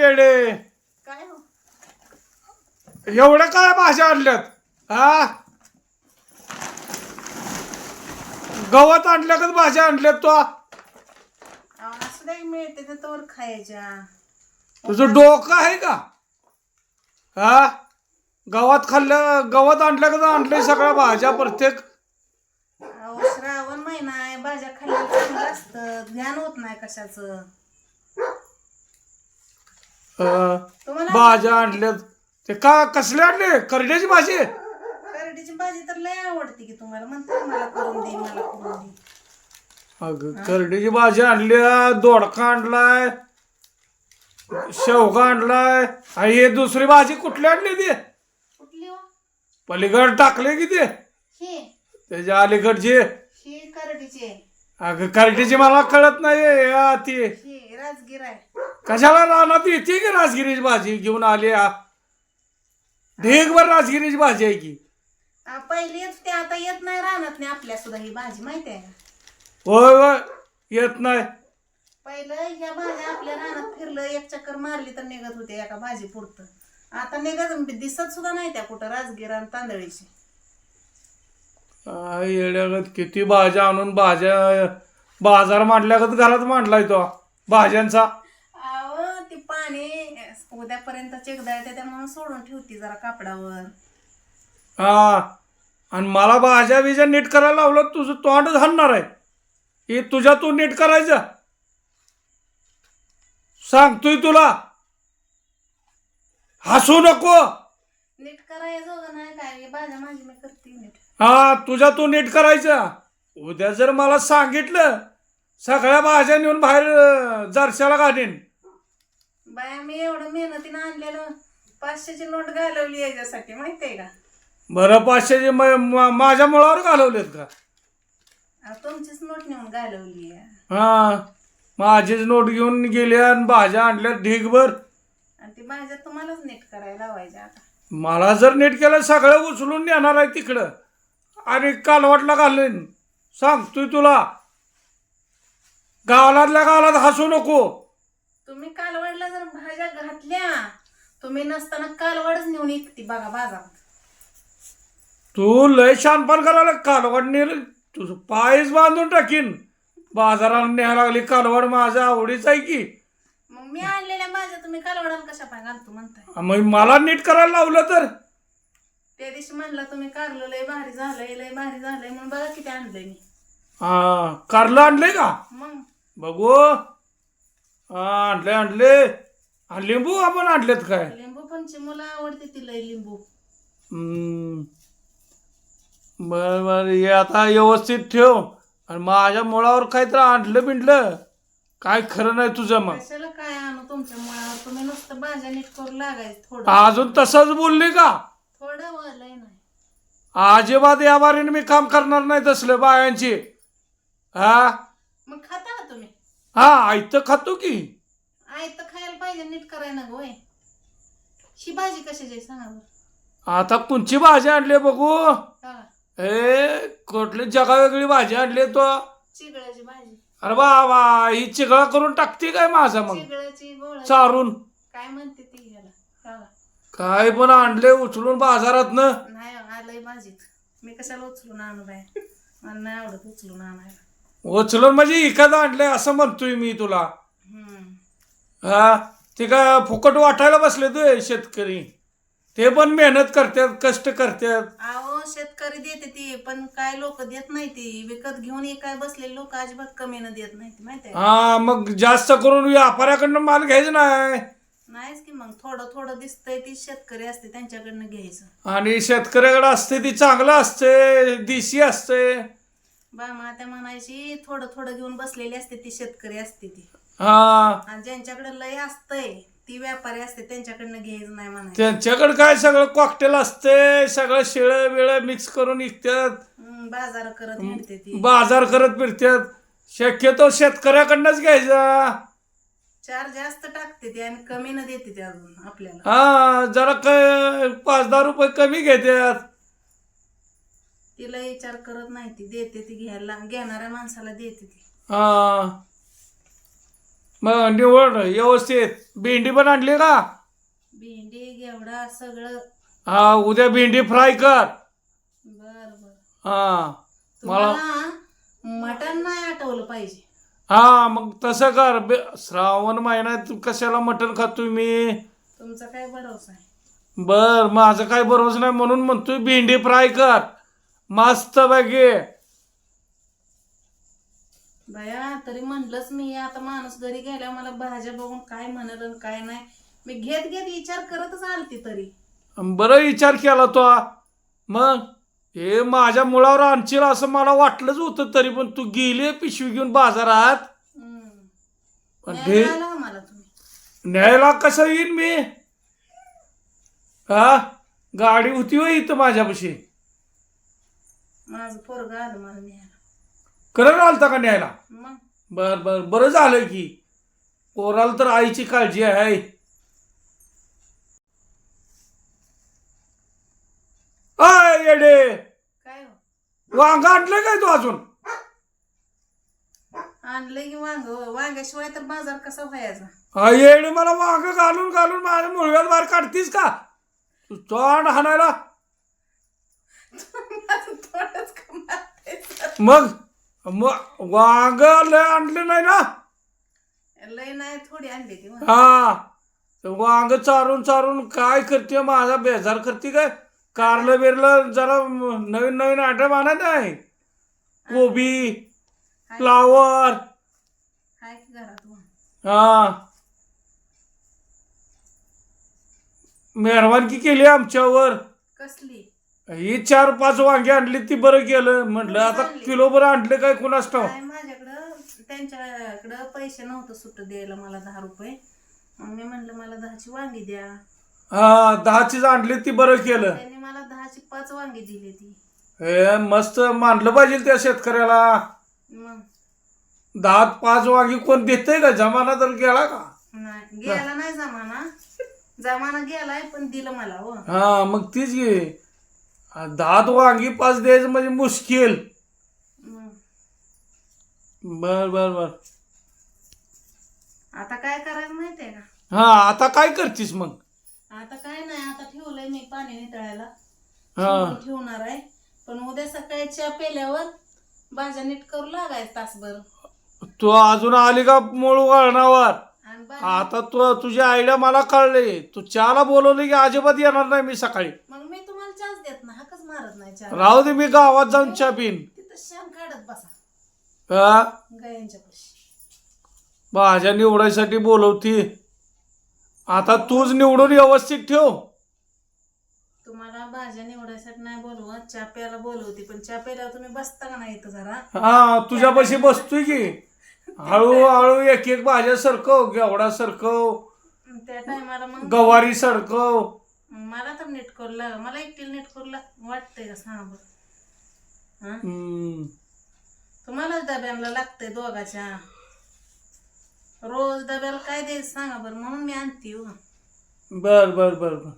येडे. काय हो? एवढ्या काय भाज्या आणल्यात? हा? गवत आणल्या का भाज्या आणल्यात तो. अहो, असं नाही मिळते तर तोवर खायच्या. तुझं डोकं आहे का? हा? गवत खाल्लं गवत आणलं का आणलंय सगळ्या भाज्या प्रत्येक. अहो श्रावण महिना आहे भाज्या खाल्ल्या चांगलं असतं. ध्यान होत नाही कशाचं. भाज्या आणल्यात. ते का कसले आणले? करड्याची भाजी? करडीची भाजी तर लय आवडते की तुम्हाला. म्हणते मला करून दे मला करून दे. अगं करडीची भाजी आणल्या दोडका आणलाय शेवगा आणलाय. आणि हे दुसरी भाजी कुठली आणली ती? कुठली हो? पलीकड टाकले की ते? ही? त्याच्या अलीकडची. ही करडीची अगं करडीची मला कळत नाही या ती. ही राजगिर आहे. कशाला रानात येते की राजगिरीची भाजी घेऊन आली ढेगभर राजगिरीची भाजी आहे की. आ, पहिली येत ते आता येत नाही रानात नाही आपल्या सुद्धा ही भाजी माहिती आहे का होय होय येत नाही. पहिलं ह्या भाज्या आपल्या रानात फिरलं एक चक्कर मारली तर निघत होते एका भाजी पुरतं आता निघत दिसत सुद्धा नाही त्या कुठं राजगिरा आणि तांदळीची. काय येड्यागत किती भाज्या आणून भाज्या बाजार मांडल्यागत घरात मांडलाय तो भाज्यांचा. पाणी उद्यापर्यंत चेकदा येते त्यामुळे सोडून ठेवती जरा कापडावर. हा आणि मला भाज्या बिज्या नीट करायला लावलं तुझं तोंड घालणार आहे. हे तुझ्या तू नीट करायचं. सांगतोय तुला. हसू नको. नीट करायचं जोगं नाही काय हे भाज्या माझी मी करते नीट. हा तुझ्या तू नीट करायचं. उद्या जर मला सांगितलं सगळ्या भाज्या नेऊन बाहेर जरशाला घालीन. बाया मी एवढं मेहनतीनं आणलेलं पाचशेची नोट घालवली याच्यासाठी माहितीये का? बरं पाचशेचे म- म- माझ्या मुळावर घालवलेत का? अहो, तुमचीच नोट नेऊन घालवली हा माझीच नोट घेऊन गेल्या आणि भाज्या आणल्या ढीगभर. आणि ती भाज्या तुम्हालाच नीट करायला लावायच्या आता. मला जर नीट केलं सगळं उचलून नेणार आहे तिकडं. आणि कालवाटला घालेन. सांगतोय तुला. गावातल्या गावात हसू नको. तुम्ही कालवडला जर भाज्या घातल्या तुम्ही नसताना कालवडच नेऊन इकती बघा बाजारात. तू लय शानपान करायला कालवाड नेल तुझं पायच बांधून टाकीन. बाजाराला न्यायला लागली कालवाड माझ्या आवडीच आहे की. मग मी आणलेल्या भाज्या तुम्ही कालवडाला कशा पाय घालतो म्हणताय? मग मला नीट करायला लावलं तर. त्या दिवशी म्हणला तुम्ही कारलं लय भारी झालंय लय भारी झालंय म्हणून बघा किती आणलंय मी. हा कारलं आणलंय का? मग? बघू. आणले आणले. आणि लिंबू आपण आणलेत काय? लिंबू पंची मुलं आवडते ती लय लिंबू. बर बर. हे आता व्यवस्थित ठेव. आणि माझ्या मुळावर काहीतरी आणलं बिंडलं काय खरं नाही तुझं मग. कशाला काय आणू? तुमच्या मुळावर तुम्ही नुसतं भाज्या नीट करू लागायचं थोडं. अजून तसंच बोलली का? थोडं व लय नाही अजिबात या बारीने मी काम करणार नाही तसलं बायांची. हा? मग खाता हा आयतं खातो की. आई तर खायला पाहिजे नीट करायला ना होय ही भाजी कशाची आहे सांगा बरं. आता कोणची भाजी आणली बघू? बघा ए कुठली जगा वेगळी भाजी आणली तो. चिगळाची भाजी. अरे वा वा ही चिगळा करून टाकते काय माझा मग? चिगळाची गोळ चारून. काय म्हणते ती याला बघा काय पण आणले उचलून बाजारात न नाही आलंय भाजीत. मी कशाला उचलून आणू बाय मला नाही आवडत उचलून आणायला. उचलून म्हणजे इकत आणले असं म्हणतोय मी तुला. हा ते काय फुकट वाटायला बसले तू शेतकरी. ते पण मेहनत करतात कष्ट करतात. अहो शेतकरी देते ती पण काय लोक देत नाही ती. विकत घेऊन काय बसलेले लोक अजिबात कमीनं देत नाही ती माहितीये हा मग जास्त करून व्यापाऱ्याकडनं माल घ्यायचं नाही. नाहीच की मग थोडं थोडं दिसतंय ती शेतकरी असते त्यांच्याकडनं घ्यायचं. आणि शेतकऱ्याकडे असते ती चांगलं असते देशी असते. बा मात्या म्हणायची थोडं थोडं घेऊन बसलेली असते ती शेतकरी असते ती. हा. आणि ज्यांच्याकडे लय असतंय ती व्यापारी असते त्यांच्याकडनं घ्यायचं नाही म्हणायचं. त्यांच्याकडे काय सगळं कॉकटेल असते सगळं शिळं बिळं मिक्स करून विकतात. हम्म, बाजार करत मिळते ती. बाजार करत फिरतात. शक्यतो शेतकऱ्याकडनंच घ्यायचा. चार जास्त टाकते ती आणि कमी न देते ती अजून आपल्याला. हा जरा काय पाच दहा रुपये कमी घेतात. तिला विचार करत नाही ती देते ती घ्यायला घेणाऱ्या माणसाला देते ती. हा मग निवड व्यवस्थित. भेंडी पण आणली का? भेंडी घेवडा सगळं. हा उद्या भेंडी फ्राय कर. बर बर. हा. मला तुम्हाला मटण नाही आठवलं पाहिजे. हा मग तसं कर. बे- श्रावण महिन्यात कशाला मटण खातोय मी? तुमचा काय भरोसा आहे? बर माझं काय बरोबर नाही म्हणून म्हणतोय भेंडी फ्राय कर. मस्त पैकी बया तरी म्हणलंच मी आता माणूस घरी गेल्या मला भाज्या बघून काय म्हणल आणि काय नाही. मी घेत घेत विचार करतच आलती तरी. बरं विचार केला तो. मग? हे माझ्या मुळावर आणशील असं मला वाटलंच होतं तरी पण तू गेली पिशवी घेऊन बाजारात? हम्म. पण न्यायला आला मला तुम्ही. न्यायला कसं येईन मी? हा? गाडी होती हो इथं माझ्यापाशी. माझं पोरग आलं मला न्यायला. खरं आलता का न्यायला? मग? बर बर बरं झालं की. पोराला तर आईची काळजी आहे. येडे! काय हो? वांग आणलं काय तू अजून? आणलं की वांग वांग्याशिवाय तर बाजार कसा व्हायचा? हा, येडे मला वांग घालून घालून माझ्या मुळव्यात बाहेर काढतीस का? तू तोंड हाणायला मग मग वांग लय आणले नाही ना? लय नाही थोडी आणली ती. हा. वांग चारून चारून काय करते माझा बेजार करते काय? कारलं बिरलं जरा नवीन नवीन आयटम आणत आहे. कोबी फ्लावर. हाय की घरात. हा. मेहरबानगी केली आमच्यावर. कसली? ही चार पाच वांगी आणली ती बरं केलं म्हटलं आता किलो बरं आणले काय कुणास काय माझ्याकडं त्यांच्याकडं पैसे नव्हतं सुट्ट द्यायला मला दहा रुपये. मग मी म्हणलं मला दहाची वांगी द्या. हा दहाचीच आणली ती बरं केलं. त्यांनी मला दहाची पाच वांगी दिली ती. हे मस्त मानलं पाहिजे त्या शेतकऱ्याला. मग? दहा पाच वांगी कोण देतंय का? जमाना तर गेला का? नाही गेला नाही जमाना. जमाना गेलाय पण दिलं मला हो. हा मग तीच घे. दहा वांगी पाच द्यायचं म्हणजे मुश्किल. बर बर बर. आता काय करायचं माहितीये का? हा आता काय करतीस मग? आता काय नाही आता ठेवलंय मी पाणी नितळायला. हा. ठेवणार आहे. पण उद्या सकाळी चहा पेल्यावर भाज्या नीट करू लागायचं तासभर. तू अजून आली का मूळ वळणावर? आणि आता तू तुझी आयडिया मला कळले तू चहाला बोलवली की अजिबात येणार नाही मी सकाळी. मग मी देत ना हाकच मारत नाही चहा? राहू दे मी गावात जाऊन चहा पिन तिथं शान काढत बसा. हा? गायांच्या पशी. भाज्या निवडायसाठी बोलवती. आता तूच निवडून व्यवस्थित ठेव. तुम्हाला भाज्या निवडायसाठी नाही बोलवत चहा प्यायला बोलवते पण चहा प्यायला तुम्ही बसता का नाही इथं जरा? हा तुझ्यापाशी बसतोय की. हळूहळू एक एक भाज्या सरकव घेवडा सरकव त्या टायमाला मग गवारी सरकव मला तर नीट करू लाग मला एकटीला नीट करू लाग वाटतंय का? सांगा बरं. हा? हम्म. तुम्हालाच डब्याला लागतंय दोघाच्या. रोज डब्याला काय द्यायचं सांगा बरं म्हणून मी आणते हो. बर बर बर बर.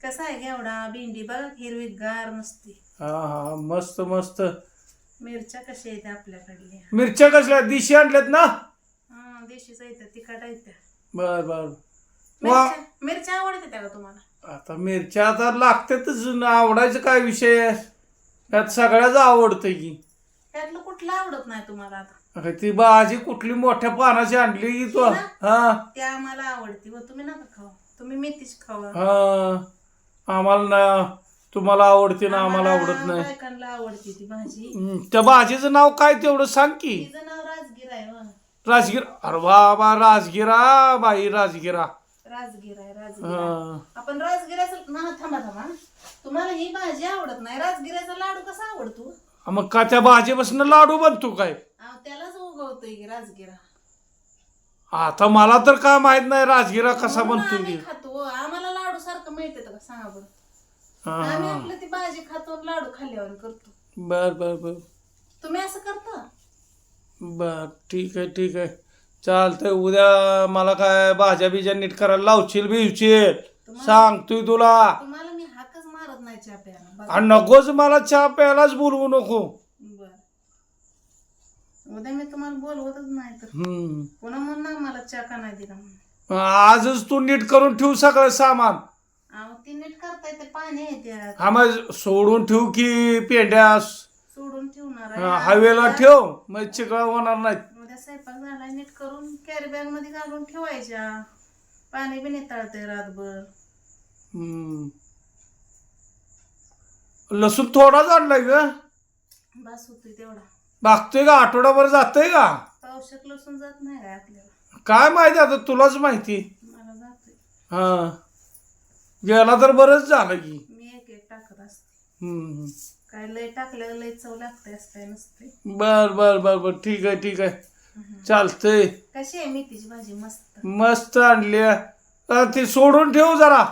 कसं आहे घेवडा भेंडी बघा हिरवी गार नसते हा हा मस्त मस्त. मिरच्या कशा येत्या आपल्याकडल्या मिरच्या कसल्या? दिशी आणल्यात ना? हा देशीच येत्या तिखट येत्या बर बर. वा. मिरच्या मिरच्या आवडते त्या का तुम्हाला? आता मिरच्या आता लागतातच आवडायचं काय विषय? आहे त्यात सगळ्याच आवडतं की. त्यातलं कुठलं आवडत नाही तुम्हाला आता? अगं ती भाजी कुठली मोठ्या पानाची आणली की तू हा? ते आम्हाला आवडते व तुम्ही नका खावा तुम्ही मेथीच खावा हा. आम्हाला ना तुम्हाला आवडते ना आम्हाला आवडत नाही. बायकांना आवडते ती भाजी. हम्म, त्या भाजीचं नाव काय तेवढं सांग की. तिचं नाव राजगिरा आहे हो. राजगिर अरे बाबा राजगिरा बाई राजगिरा. राजगिरा आहे राजगिरा. हा. आपण राजगिऱ्याचं ना थांबा थांबा. तुम्हाला ही भाजी आवडत नाही. राजगिऱ्याचा लाडू कसा आवडतो? मग का त्या भाजीपासून लाडू बनतो काय? अहो, त्यालाच उगवतोय की राजगिरा. आता मला तर काय माहीत नाही राजगिरा कसा म्हणून बनतो आम्ही की खातो. हो. आम्हाला लाडू सारखं मिळते का सांगा बरं? हा, आम्ही हा. आपलं ती भाजी खातो लाडू खाल्ल्यावर करतो. बर बर बर. तुम्ही असं करता? बर ठीक आहे ठीक आहे. चालतंय उद्या मला काय भाज्या बिज्या नीट करायला लावशील बिवशील? सांगतोय तुला. तुम्हाला मी हाकच मारत नाही चहा प्यायला. आणि नकोच मला चहा प्यायलाच बोलवू नको. बर. उद्या मी तुम्हाला बोलवतच नाही तर. हम्म. पुन्हा म्हणणार मला चहा का नाही दिला म्हणून? आजच तू नीट करून ठेव सगळं सामान. अहो ती नीट करता येते पाणी आहे त्यात हा मग सोडून ठेव की पेंड्या सोडून ठेवणार आहे. हवेला ठेव मग चिकळ होणार नाही स्वयंपाक झाला नीट करून कॅरी बॅगमध्ये घालून ठेवायच्या. पाणी बी नितळते रातभर. लसूण थोडाच आणलाय ग. बस होतोय तेवढा. मागतोय का आठवडाभर जातोय का पावसात लसून जात नाही काय आपल्याला? काय माहिती आता तुलाच माहिती. मला जातोय. हा. गेला तर बरंच झालं की. मी एक एक टाकत असते. हम्म. काय लय टाकल्यावर लय चव लागते असते नसते बर बर बर बर. ठीक आहे ठीक आहे. चालतंय. कशी आहे मेथीची भाजी? मस्त. मस्त आणली ती सोडून ठेव जरा.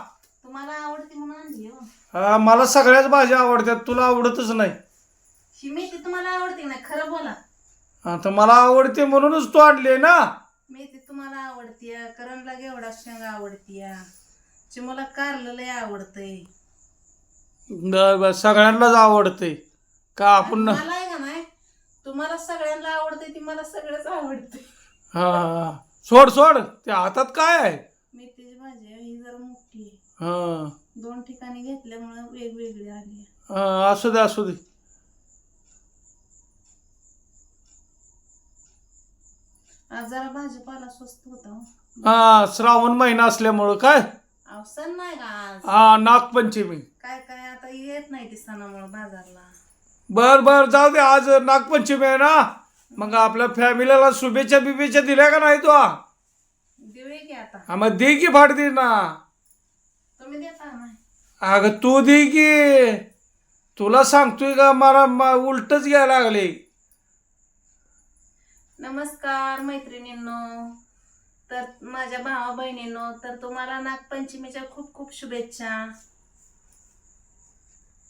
तुम्हाला आवडते म्हणून आणली हो. मला सगळ्याच भाज्या आवडतात. तुला आवडतच नाही. ही मेथी तुम्हाला आवडते नाही खरं बोला. आता मला आवडते म्हणूनच तू आणली ना? मेथी तुम्हाला आवडतीय करणला घेवडा शेंगा आवडतीय चिमूला कारलं लय आवडतंय. सगळ्यांनाच आवडते का आपण मला आहे का नाही? तुम्हाला सगळ्यांना आवडते ती मला सगळंच आवडते. हा. सोड सोड. त्या हातात काय आहे? मेथीची भाजी आहे, ही जरा मोठी आहे. हा. दोन ठिकाणी घेतल्यामुळे वेगवेगळी आली आहे. हा, असू दे असू दे. आज जरा भाजीपाला स्वस्त होता हो. हा श्रावण महिना असल्यामुळं काय? अवसर नाही का आज? हा नागपंचमी. काय काय आता येत नाही ती सणामुळे बाजारला. बर बर जाऊ दे आज नागपंचमी आहे ना. मग आपल्या फॅमिलीला शुभेच्छा बिभेच्छा दिल्या का नाही तू? देऊया की आता. हा मग दे की फाट दे ना. तुम्ही देता अगं तू दे की. तुला सांगतोय का मला म- उलटच घ्यायला लागले. नमस्कार मैत्रिणींनो. तर माझ्या भावा बहिणींनो तर तुम्हाला नागपंचमीच्या खूप खूप शुभेच्छा.